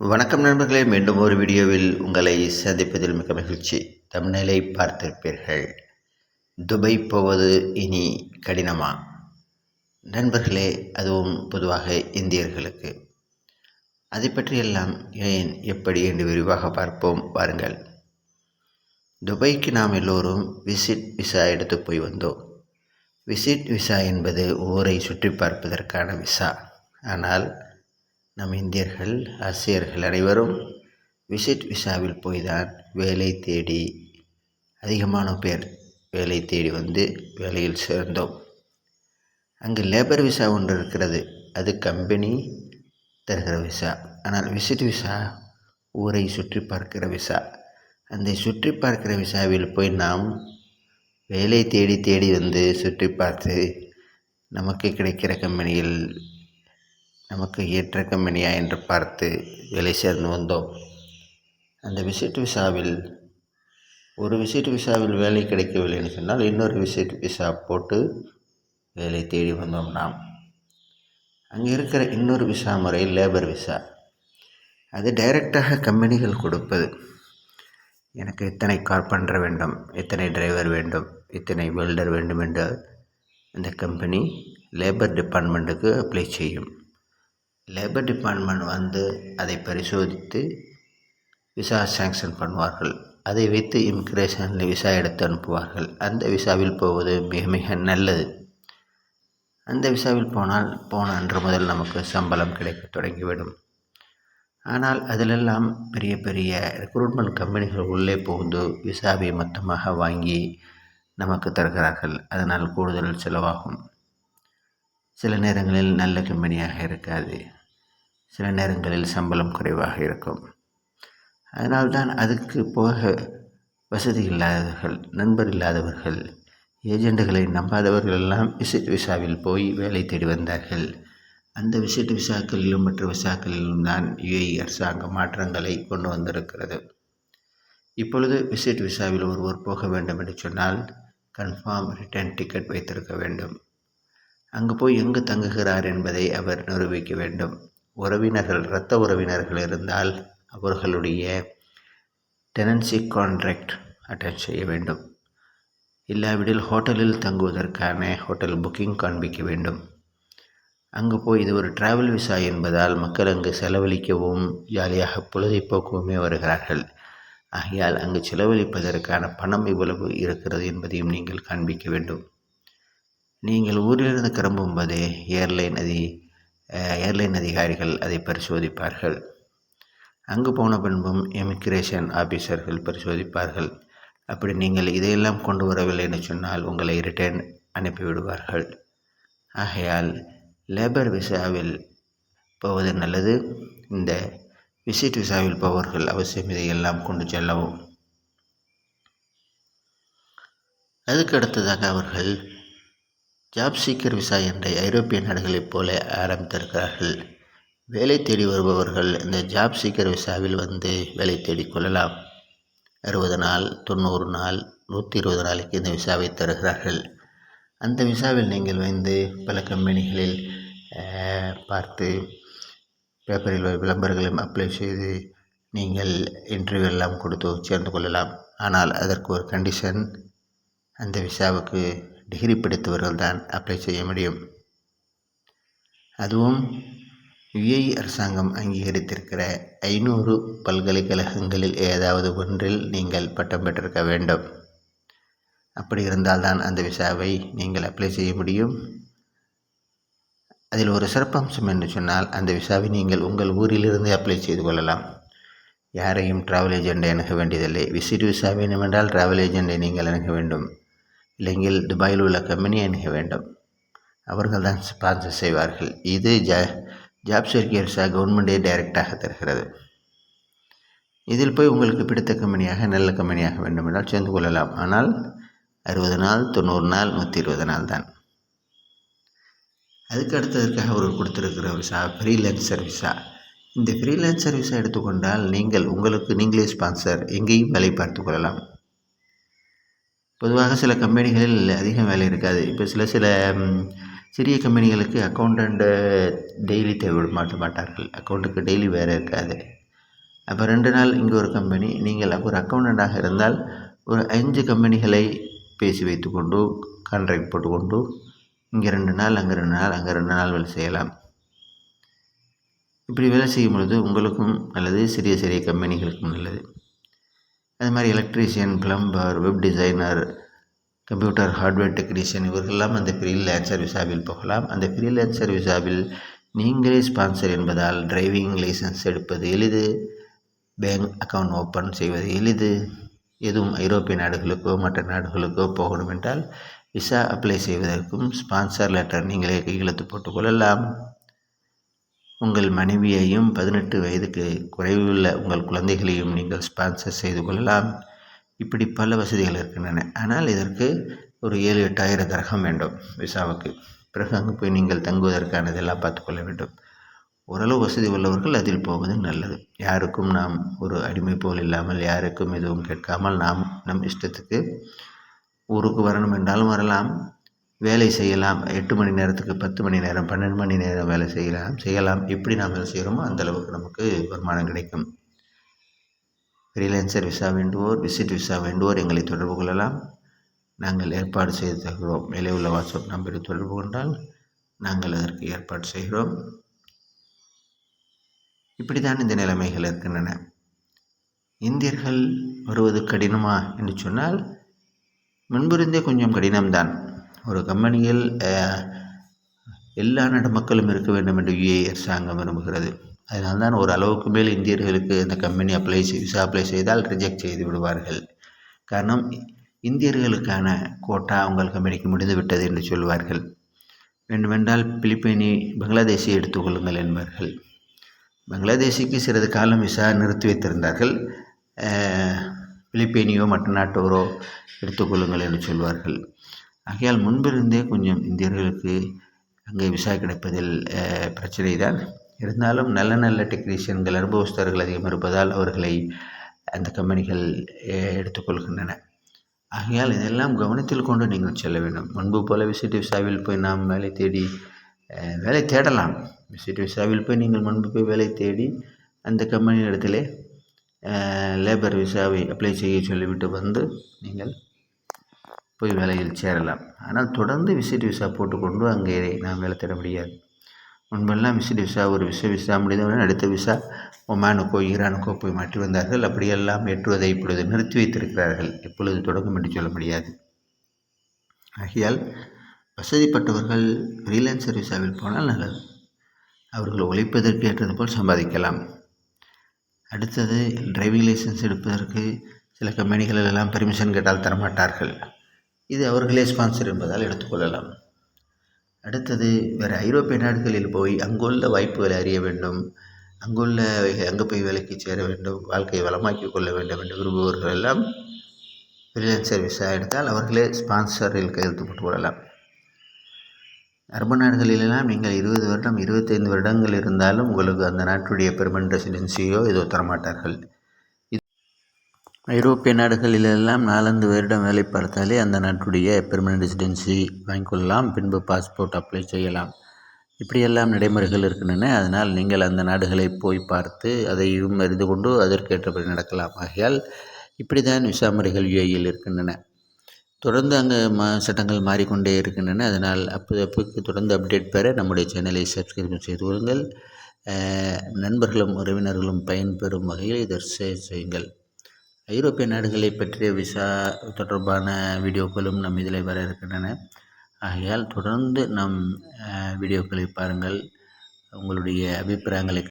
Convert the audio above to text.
வணக்கம் நண்பர்களே மீண்டும் ஒரு வீடியோவில் உங்களை சந்திப்பதில் மிக மகிழ்ச்சி. தமிழ்நிலை பார்த்திருப்பீர்கள் துபை போவது இனி கடினமா? நண்பர்களே அதுவும் பொதுவாக இந்தியர்களுக்கு. அதை பற்றியெல்லாம் ஏன் எப்படி என்று விரிவாக பார்ப்போம் வாருங்கள். துபைக்கு நாம் எல்லோரும் விசிட் விசா எடுத்து போய் வந்தோம். விசிட் விசா என்பது ஊரை சுற்றி பார்ப்பதற்கான விசா. ஆனால் நம் இந்தியர்கள் ஆசிரியர்கள் அனைவரும் விசிட் விசாவில் போய் தான் வேலை தேடி அதிகமான பேர் வேலை தேடி வந்து வேலையில் சேர்ந்தோம். அங்கு லேபர் விசா ஒன்று இருக்கிறது. அது கம்பெனி தருகிற விசா ஆனால் விசிட் விசா ஊரை சுற்றி பார்க்கிற விசா அந்த சுற்றி பார்க்கிற விசாவில் போய் நாம் வேலை தேடி தேடி வந்து சுற்றி பார்த்து நமக்கு கிடைக்கிற கம்பெனியில் நமக்கு ஏற்ற கம்பெனியா என்று பார்த்து வேலை சேர்ந்து வந்தோம். அந்த விசிட் விசாவில் ஒரு விசிட் விசாவில் வேலை கிடைக்கவில்லை என்று சொன்னால் இன்னொரு விசிட் விசா போட்டு வேலை தேடி வந்தோம் நாம். அங்கே இருக்கிற இன்னொரு விசா முறை லேபர் விசா. அது டைரெக்டாக கம்பெனிகள் கொடுப்பது. எனக்கு இத்தனை கார்பெண்டர் வேண்டும் இத்தனை டிரைவர் வேண்டும் இத்தனை வெல்டர் வேண்டும் என்று அந்த கம்பெனி லேபர் டிபார்ட்மெண்ட்டுக்கு அப்ளை செய்யும். லேபர் டிபார்ட்மெண்ட் வந்து அதை பரிசோதித்து விசா சேங்ஷன் பண்ணுவார்கள். அதை வைத்து இமிக்ரேஷனில் விசா எடுத்து அனுப்புவார்கள். அந்த விசாவில் போவது மிக மிக நல்லது. அந்த விசாவில் போனால் போன அன்று முதல் நமக்கு சம்பளம் கிடைக்க தொடங்கிவிடும். ஆனால் அதிலெல்லாம் பெரிய பெரிய ரெக்ரூட்மெண்ட் கம்பெனிகள் உள்ளே புகுந்து விசாவை மொத்தமாக வாங்கி நமக்கு தருகிறார்கள். அதனால் கூடுதல் செலவாகும். சில நேரங்களில் நல்ல கம்பெனியாக இருக்காது. சில நேரங்களில் சம்பளம் குறைவாக இருக்கும். அதனால்தான் அதுக்கு போக வசதி இல்லாதவர்கள் நண்பர் இல்லாதவர்கள் ஏஜெண்டுகளை நம்பாதவர்கள் எல்லாம் விசிட் விசாவில் போய் வேலை தேடி வந்தார்கள். அந்த விசிட் விசாக்களிலும் மற்ற விசாக்களிலும் தான் யுஏஇ அரசாங்கம் மாற்றங்களை கொண்டு வந்திருக்கிறது. இப்பொழுது விசிட் விசாவில் ஒருவர் போக வேண்டும் என்று சொன்னால் கன்ஃபார்ம் ரிட்டர்ன் டிக்கெட் வைத்திருக்க வேண்டும். அங்கு போய் எங்கு தங்குகிறார் என்பதை அவர் நிரூபிக்க வேண்டும். உறவினர்கள் இரத்த உறவினர்கள் இருந்தால் அவர்களுடைய டெனன்சி கான்ட்ராக்ட் அட்டன் செய்ய வேண்டும். இல்லாவிடில் ஹோட்டலில் தங்குவதற்கான ஹோட்டல் புக்கிங் காண்பிக்க வேண்டும். அங்கு போய் இது ஒரு டிராவல் விசா என்பதால் மக்கள் அங்கு செலவழிக்கவும் ஜாலியாக பொழுதை போக்கவுமே வருகிறார்கள். ஆகையால் அங்கு செலவழிப்பதற்கான பணம் இவ்வளவு இருக்கிறது என்பதையும் நீங்கள் காண்பிக்க வேண்டும். நீங்கள் ஊரிலிருந்து கிளம்பும்போதே ஏர்லைன் அதி ஏர்லைன் அதிகாரிகள் அதை பரிசோதிப்பார்கள். அங்கு போன பின்பும் இமிக்ரேஷன் ஆஃபீஸர்கள் பரிசோதிப்பார்கள். அப்படி நீங்கள் இதையெல்லாம் கொண்டு வரவில்லை என்று சொன்னால் உங்களை ரிட்டர்ன் அனுப்பிவிடுவார்கள். ஆகையால் லேபர் விசாவில் போவது நல்லது. இந்த விசிட் விசாவில் போவர்கள் அவசியம் இதையெல்லாம் கொண்டு செல்லவும். அதுக்கு அடுத்ததாக அவர்கள் ஜாப் சீக்கர் விசா என்ற ஐரோப்பிய நாடுகளைப் போல ஆரம்பித்திருக்கிறார்கள். வேலை தேடி வருபவர்கள் இந்த ஜாப் சீக்கர் விசாவில் வந்து வேலை தேடிக்கொள்ளலாம் அறுபது நாள் தொண்ணூறு நாள் நூற்றி இருபது நாளைக்கு இந்த விசாவை தருகிறார்கள். அந்த விசாவில் நீங்கள் வந்து பல கம்பெனிகளில் பார்த்து பேப்பரில் விளம்பரங்களையும் அப்ளை செய்து நீங்கள் இன்டர்வியூ எல்லாம் கொடுத்து சேர்ந்து கொள்ளலாம். ஆனால் அதற்கு ஒரு கண்டிஷன் அந்த விசாவுக்கு டிகிரி படித்தவர்கள் தான் அப்ளை செய்ய முடியும். அதுவும் யுஏஇ அரசாங்கம் அங்கீகரித்திருக்கிற ஐநூறு பல்கலைக்கழகங்களில் ஏதாவது ஒன்றில் நீங்கள் பட்டம் பெற்றிருக்க வேண்டும். அப்படி இருந்தால்தான் அந்த விசாவை நீங்கள் அப்ளை செய்ய முடியும். அதில் ஒரு சிறப்பம்சம் என்று சொன்னால் அந்த விசாவை நீங்கள் உங்கள் ஊரிலிருந்து அப்ளை செய்து கொள்ளலாம். யாரையும் ட்ராவல் ஏஜெண்டை அணுக வேண்டியதில்லை. விசிட் விசா வேண்டுமென்றால் ட்ராவல் ஏஜெண்டை நீங்கள் அணுக வேண்டும். இல்லைங்கில் துபாயில் உள்ள கம்பெனியை அணுக வேண்டும். அவர்கள் தான் ஸ்பான்சர் செய்வார்கள். இது ஜ ஜாப் சர்க்கியர்ஸாக கவர்மெண்டே கவர்மெண்ட்டே டைரெக்டாக தருகிறது. இதில் போய் உங்களுக்கு பிடித்த கம்பெனியாக நல்ல கம்பெனியாக வேண்டுமென்றால் சேர்ந்து கொள்ளலாம். ஆனால் அறுபது நாள் தொண்ணூறு நாள் நூற்றி இருபது நாள் தான். அதுக்கு அடுத்ததற்காக அவர் கொடுத்துருக்கிற விசா ஃப்ரீலான்சர் விசா இந்த ஃப்ரீலான்சர் விசா எடுத்துக்கொண்டால் நீங்கள் உங்களுக்கு நீங்களே ஸ்பான்சர் எங்கேயும் வேலை பார்த்து கொள்ளலாம். பொதுவாக சில கம்பெனிகளில் அதிகம் வேலை இருக்காது. இப்போ சில சில சிறிய கம்பெனிகளுக்கு அக்கௌண்டண்ட்டு டெய்லி தேவைப்பட மாட்டார்கள். அக்கௌண்ட்டுக்கு டெய்லி வேறு இருக்காது. அப்போ ரெண்டு நாள் இங்கே ஒரு கம்பெனி நீங்கள் ஒரு அக்கௌண்டண்ட்டாக இருந்தால் ஒரு அஞ்சு கம்பெனிகளை பேசி வைத்துக்கொண்டு கான்ட்ராக்ட் போட்டுக்கொண்டு இங்கே ரெண்டு நாள் அங்கே ரெண்டு நாள் அங்கே ரெண்டு நாள் வேலை செய்யலாம். இப்படி வேலை செய்யும் பொழுது உங்களுக்கும் நல்லது சிறிய சிறிய கம்பெனிகளுக்கும் நல்லது. அது மாதிரி electrician plumber web designer computer hardware technician இவர்களெல்லாம் அந்த ஃப்ரீலான்சர் விசாவில் போகலாம். அந்த ஃப்ரீலான்சர் விசாவில் நீங்களே ஸ்பான்சர் என்பதால் டிரைவிங் லைசன்ஸ் எடுப்பது எளிது. பேங்க் அக்கவுண்ட் ஓப்பன் செய்வது எளிது. எதுவும் ஐரோப்பிய நாடுகளுக்கோ மற்ற நாடுகளுக்கோ போகணும் என்றால் விசா அப்ளை செய்வதற்கும் ஸ்பான்சர் லெட்டர் நீங்களே கையெழுத்து போட்டுக்கொள்ளலாம் உங்கள் மனைவியையும் பதினெட்டு வயதுக்கு குறைவுள்ள உங்கள் குழந்தைகளையும் நீங்கள் ஸ்பான்சர் செய்து கொள்ளலாம். இப்படி பல வசதிகள் இருக்கின்றன. ஆனால் இதற்கு ஒரு ஏழு எட்டாயிரம் தரகம் வேண்டும் விசாவுக்கு. பிறகு அங்கே போய் நீங்கள் தங்குவதற்கானதெல்லாம் பார்த்துக்கொள்ள வேண்டும். ஓரளவு வசதி உள்ளவர்கள் அதில் போவது நல்லது. யாருக்கும் நாம் ஒரு அடிமை போல் இல்லாமல் யாருக்கும் எதுவும் கேட்காமல் நாம் நம் இஷ்டத்துக்கு ஊருக்கு வரணும் என்றாலும் வரலாம். வேலை செய்யலாம். எட்டு மணி நேரத்துக்கு பத்து மணி நேரம் பன்னெண்டு மணி நேரம் வேலை செய்யலாம். செய்யலாம். எப்படி நாம் வேலை செய்கிறோமோ அந்தளவுக்கு நமக்கு வருமானம் கிடைக்கும். ஃப்ரீலான்சர் விசா வேண்டுவோர் விசிட் விசா வேண்டுவோர் எங்களை தொடர்பு கொள்ளலாம். நாங்கள் ஏற்பாடு செய்து தருகிறோம். மேலே உள்ள வாட்ஸ்அப் நம்பரில் தொடர்பு கொண்டால் நாங்கள் அதற்கு ஏற்பாடு செய்கிறோம். இப்படி தான் இந்த நிலைமைகள் இருக்கின்றன. இந்தியர்கள் வருவது கடினமா என்று சொன்னால் முன்பிருந்தே கொஞ்சம் கடினம்தான். ஒரு கம்பெனியில் எல்லா நாட்டு மக்களும் இருக்க வேண்டும் என்று யுஏ அரசாங்கம் விரும்புகிறது. அதனால் தான் ஒரு அளவுக்கு மேல் இந்தியர்களுக்கு இந்த கம்பெனி அப்ளை விசா அப்ளை செய்தால் ரிஜெக்ட் செய்து விடுவார்கள். காரணம் இந்தியர்களுக்கான கோட்டா உங்கள் கம்பெனிக்கு முடிந்து விட்டது என்று சொல்வார்கள். வேண்டுமென்றால் பிலிப்பைனி பங்களாதேஷை எடுத்துக்கொள்ளுங்கள் என்பார்கள். பங்களாதேஷுக்கு சிறிது காலம் விசா நிறுத்தி வைத்திருந்தார்கள். பிலிப்பைனியோ மற்ற நாட்டோரோ எடுத்துக்கொள்ளுங்கள் என்று சொல்வார்கள். ஆகையால் முன்பிருந்தே கொஞ்சம் இந்தியர்களுக்கு அங்கே விசா கிடைப்பதில் பிரச்சனை தான் இருந்தாலும் நல்ல நல்ல டெக்னீஷியன்கள் அனுபவஸ்தர்கள் அதிகம் இருப்பதால் அவர்களை அந்த கம்பெனிகள் எடுத்துக்கொள்கின்றன. ஆகையால் இதெல்லாம் கவனத்தில் கொண்டு நீங்கள் செல்ல வேண்டும். முன்பு போல விசிட் விசாவில் போய் நாம் வேலை தேடி வேலை தேடலாம். விசிட் விசாவில் போய் நீங்கள் முன்பு போய் வேலை தேடி அந்த கம்பெனி இடத்திலே லேபர் விசாவை அப்ளை செய்ய சொல்லிவிட்டு வந்து நீங்கள் போய் வேலையில் சேரலாம். ஆனால் தொடர்ந்து விசிட் விசா போட்டுக்கொண்டு அங்கே நாம் வேலை தேட முடியாது. முன்பெல்லாம் விசிட் விசா ஒரு விசா விசா முடிந்தவுடன் அடுத்த விசா ஒமானுக்கோ ஈரானுக்கோ போய் மாற்றி வந்தார்கள். அப்படியெல்லாம் ஏற்றுவதை இப்பொழுது நிறுத்தி வைத்திருக்கிறார்கள். இப்பொழுது தொடங்கும் என்று சொல்ல முடியாது. ஆகையால் வசதிப்பட்டவர்கள் ஃப்ரீலான்சர் விசாவில் போனால் நல்லது. அவர்கள் உழைப்பதற்கு ஏற்றது போல் சம்பாதிக்கலாம். அடுத்தது டிரைவிங் லைசன்ஸ் எடுப்பதற்கு சில கம்பெனிகளெல்லாம் பெர்மிஷன் கேட்டால் தரமாட்டார்கள். இது அவர்களே ஸ்பான்சர் என்பதால் எடுத்துக்கொள்ளலாம் அடுத்தது வேறு ஐரோப்பிய நாடுகளில் போய் அங்குள்ள வாய்ப்புகளை அறிய வேண்டும். அங்குள்ள அங்கே போய் வேலைக்கு சேர வேண்டும் வாழ்க்கையை வளமாக்கி கொள்ள வேண்டும் என்று விரும்புபவர்கள் எல்லாம் ஃப்ரீலான்சர் விசா எடுத்தால் அவர்களே ஸ்பான்சரில் கையெழுத்து போட்டு கொள்ளலாம். அரபு நாடுகளிலெல்லாம் நீங்கள் இருபது வருடம் இருபத்தைந்து வருடங்கள் இருந்தாலும் உங்களுக்கு அந்த நாட்டுடைய பெர்மனன்ட் ரெசிடென்சியோ ஏதோ தரமாட்டார்கள். ஐரோப்பிய நாடுகளிலெல்லாம் நாலந்து வருடம் வேலை பார்த்தாலே அந்த நாட்டுடைய பெர்மனன்ட் ரெசிடென்சி வாங்கிக்கொள்ளலாம் பின்பு பாஸ்போர்ட் அப்ளை செய்யலாம். இப்படியெல்லாம் நடைமுறைகள் இருக்கின்றன. அதனால் நீங்கள் அந்த நாடுகளை போய் பார்த்து அதையும் அறிந்து கொண்டு அதற்கேற்றபடி நடக்கலாம். ஆகையால் இப்படி தான் விசா முறைகள் யுஏயில் இருக்கின்றன. தொடர்ந்து அங்கே மா சட்டங்கள் மாறிக்கொண்டே இருக்கின்றன. அதனால் அப்போ அப்போக்கு தொடர்ந்து அப்டேட் பெற நம்முடைய சேனலை சப்ஸ்கிரைப் செய்து கொள்ளுங்கள். நண்பர்களும் உறவினர்களும் பயன்பெறும் வகையில் இதை ஷேர் செய்யுங்கள். ஐரோப்பிய நாடுகளை பற்றிய விசா தொடர்பான வீடியோக்களும் நம் இதில் வர இருக்கின்றன. ஆகையால் தொடர்ந்து நம் வீடியோக்களை பாருங்கள். உங்களுடைய அபிப்பிராயங்களை